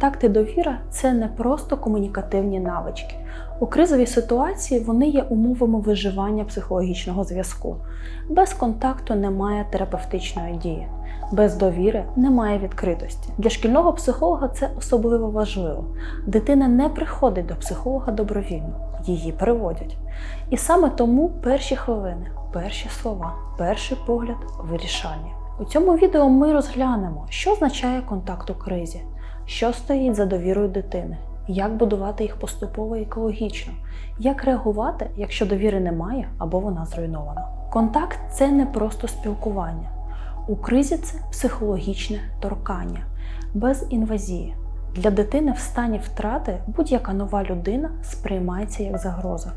контакт і довіра це не просто комунікативні навички. У кризовій ситуації вони є умовами виживання психологічного зв'язку. Без контакту немає терапевтичної дії, без довіри немає відкритості. Для шкільного психолога це особливо важливо. Дитина не приходить до психолога добровільно, її переводять. І саме тому перші хвилини, перші слова, перший погляд вирішальні. У цьому відео ми розглянемо, що означає контакт у кризі, що стоїть за довірою дитини, як будувати їх поступово і екологічно, як реагувати, якщо довіри немає або вона зруйнована. Контакт це не просто спілкування. У кризі це психологічне торкання, без інвазії. Для дитини в стані втрати будь-яка нова людина сприймається як загроза.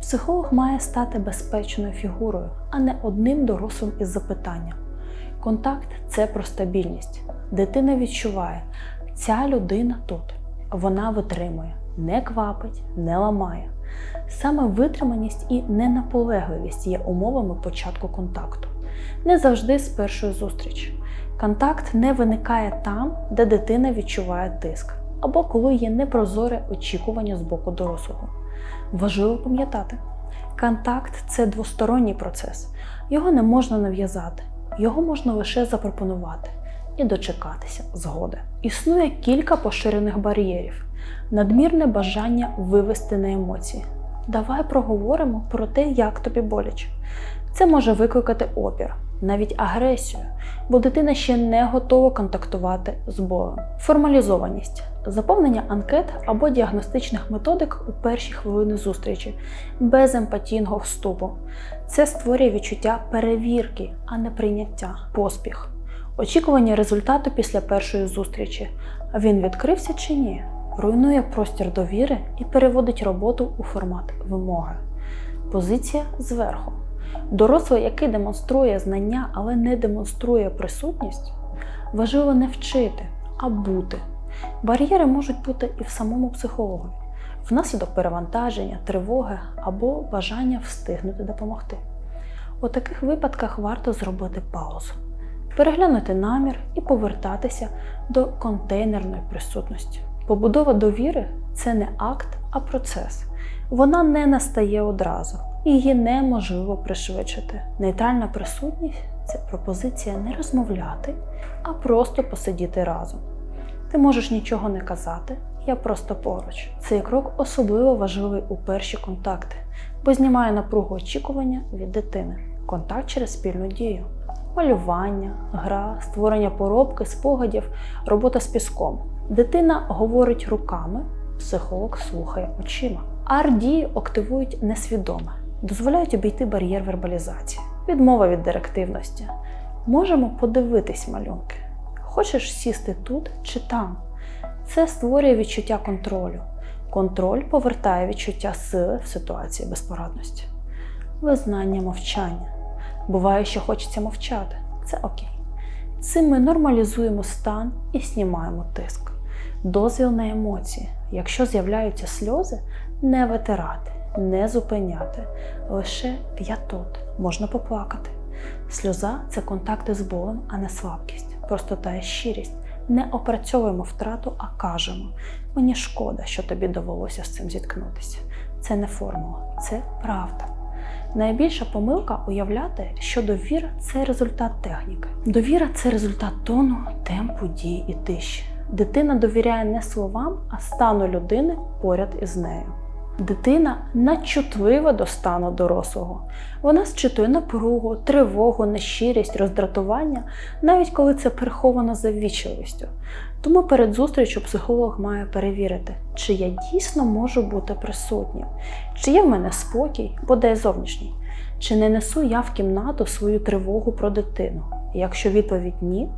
Психолог має стати безпечною фігурою, а не одним дорослим із запитанням. Контакт це про стабільність. Дитина відчуває, ця людина тут. Вона витримує, не квапить, не ламає. Саме витриманість і ненаполегливість є умовами початку контакту. Не завжди з першої зустрічі. Контакт не виникає там, де дитина відчуває тиск, або коли є непрозоре очікування з боку дорослого. Важливо пам'ятати, контакт це двосторонній процес, його не можна нав'язати, його можна лише запропонувати і дочекатися згоди. Існує кілька поширених бар'єрів, надмірне бажання вивести на емоції. Давай проговоримо про те, як тобі боляче. Це може викликати опір, навіть агресію, бо дитина ще не готова контактувати з болем. Формалізованість заповнення анкет або діагностичних методик у перші хвилини зустрічі, без емпатійного вступу. Це створює відчуття перевірки, а не прийняття, поспіх. Очікування результату після першої зустрічі. Він відкрився чи ні? Руйнує простір довіри і переводить роботу у формат вимоги. Позиція зверху. Дорослий, який демонструє знання, але не демонструє присутність, важливо не вчити, а бути. Бар'єри можуть бути і в самому психологові, внаслідок перевантаження, тривоги або бажання встигнути допомогти. У таких випадках варто зробити паузу, переглянути намір і повертатися до контейнерної присутності. Побудова довіри це не акт, а процес. Вона не настає одразу, її неможливо пришвидшити. Нейтральна присутність це пропозиція не розмовляти, а просто посидіти разом. Ти можеш нічого не казати, я просто поруч. Цей крок особливо важливий у перші контакти, бо знімає напругу очікування від дитини. Контакт через спільну дію. Малювання, гра, створення поробки, спогадів, робота з піском. Дитина говорить руками, психолог слухає очима. Арт-дії активують несвідоме, дозволяють обійти бар'єр вербалізації, відмова від директивності. Можемо подивитись малюнки. Хочеш сісти тут чи там? Це створює відчуття контролю. Контроль повертає відчуття сили в ситуації безпорадності. Визнання мовчання. Буває, що хочеться мовчати. Це окей. Цим ми нормалізуємо стан і знімаємо тиск. Дозвіл на емоції. Якщо з'являються сльози, не витирати, не зупиняти. Лише я тут, можна поплакати. Сльоза це контакти з болем, а не слабкість, простота і щирість. Не опрацьовуємо втрату, а кажемо: мені шкода, що тобі довелося з цим зіткнутися. Це не формула, це правда. Найбільша помилка уявляти, що довіра це результат техніки. Довіра це результат тону, темпу, дії і тиші. Дитина довіряє не словам, а стану людини поряд із нею. Дитина надчутлива до стану дорослого. Вона зчитує напругу, тривогу, нещирість, роздратування, навіть коли це приховано заввічливістю. Тому перед зустрічю психолог має перевірити, чи я дійсно можу бути присутнім, чи є в мене спокій, бодай зовнішній, чи не несу я в кімнату свою тривогу про дитину. Якщо відповідь ні,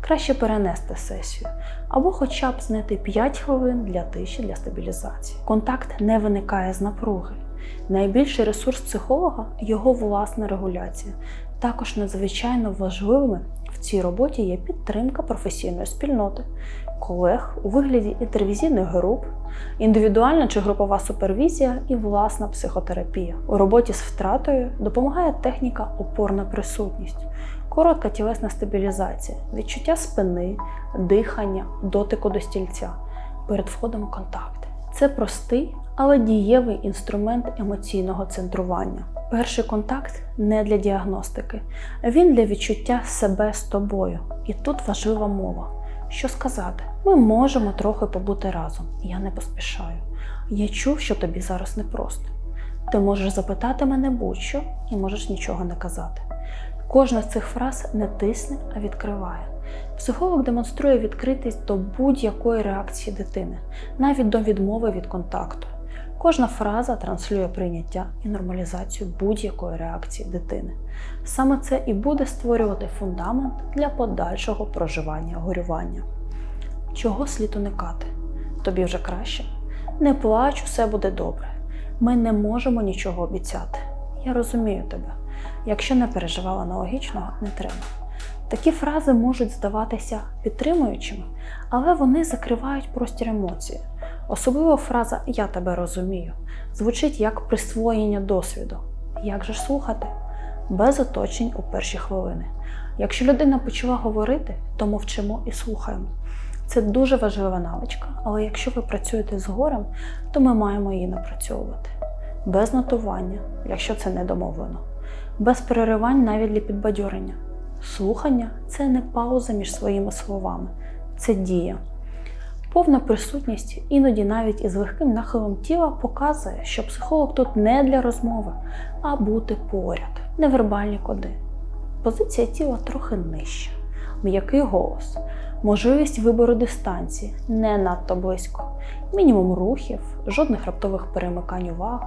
краще перенести сесію або хоча б знайти 5 хвилин для тиші для стабілізації. Контакт не виникає з напруги. Найбільший ресурс психолога його власна регуляція. Також надзвичайно важливими в цій роботі є підтримка професійної спільноти, колег у вигляді інтервізійних груп, індивідуальна чи групова супервізія і власна психотерапія. У роботі з втратою допомагає техніка опорна присутність коротка тілесна стабілізація, відчуття спини, дихання, дотику до стільця перед входом у контакт. Це простий, але дієвий інструмент емоційного центрування. Перший контакт не для діагностики, він для відчуття себе з тобою. І тут важлива мова. Що сказати? Ми можемо трохи побути разом. Я не поспішаю. Я чув, що тобі зараз непросто. Ти можеш запитати мене будь-що і можеш нічого не казати. Кожна з цих фраз не тисне, а відкриває. Психолог демонструє відкритість до будь-якої реакції дитини, навіть до відмови від контакту. Кожна фраза транслює прийняття і нормалізацію будь-якої реакції дитини. Саме це і буде створювати фундамент для подальшого проживання горювання. Чого слід уникати? Тобі вже краще? Не плач, усе буде добре. Ми не можемо нічого обіцяти. Я розумію тебе. Якщо не переживала аналогічного, не треба. Такі фрази можуть здаватися підтримуючими, але вони закривають простір емоцій. Особливо фраза Я тебе розумію звучить як присвоєння досвіду. Як же ж слухати? Без оточень у перші хвилини. Якщо людина почала говорити, то мовчимо і слухаємо. Це дуже важлива навичка, але якщо ви працюєте з горем, то ми маємо її напрацьовувати. Без нотування, якщо це не домовлено, без переривань навіть для підбадьорення. Слухання це не пауза між своїми словами, це дія. Повна присутність, іноді навіть із легким нахилом тіла, показує, що психолог тут не для розмови, а бути поряд, невербальні коди. Позиція тіла трохи нижча, м'який голос, можливість вибору дистанції не надто близько, мінімум рухів, жодних раптових перемикань уваги.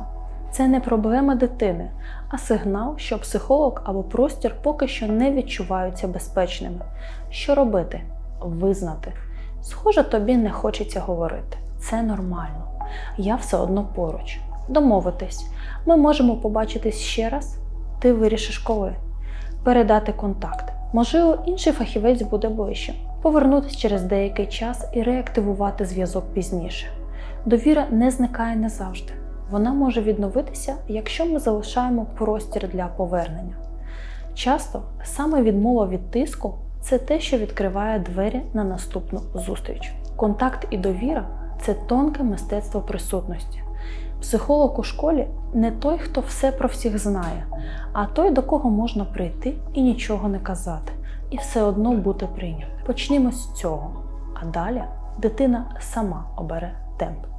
Це не проблема дитини, а сигнал, що психолог або простір поки що не відчуваються безпечними. Що робити? Визнати. Схоже, тобі не хочеться говорити. Це нормально. Я все одно поруч. Домовитись. Ми можемо побачитись ще раз. Ти вирішиш коли. Передати контакт. Можливо, інший фахівець буде ближче. Повернутися через деякий час і реактивувати зв'язок пізніше. Довіра не зникає не завжди. Вона може відновитися, якщо ми залишаємо простір для повернення. Часто саме відмова від тиску це те, що відкриває двері на наступну зустріч. Контакт і довіра це тонке мистецтво присутності. Психолог у школі не той, хто все про всіх знає, а той, до кого можна прийти і нічого не казати, і все одно бути прийнятим. Почнімо з цього, а далі дитина сама обере темп.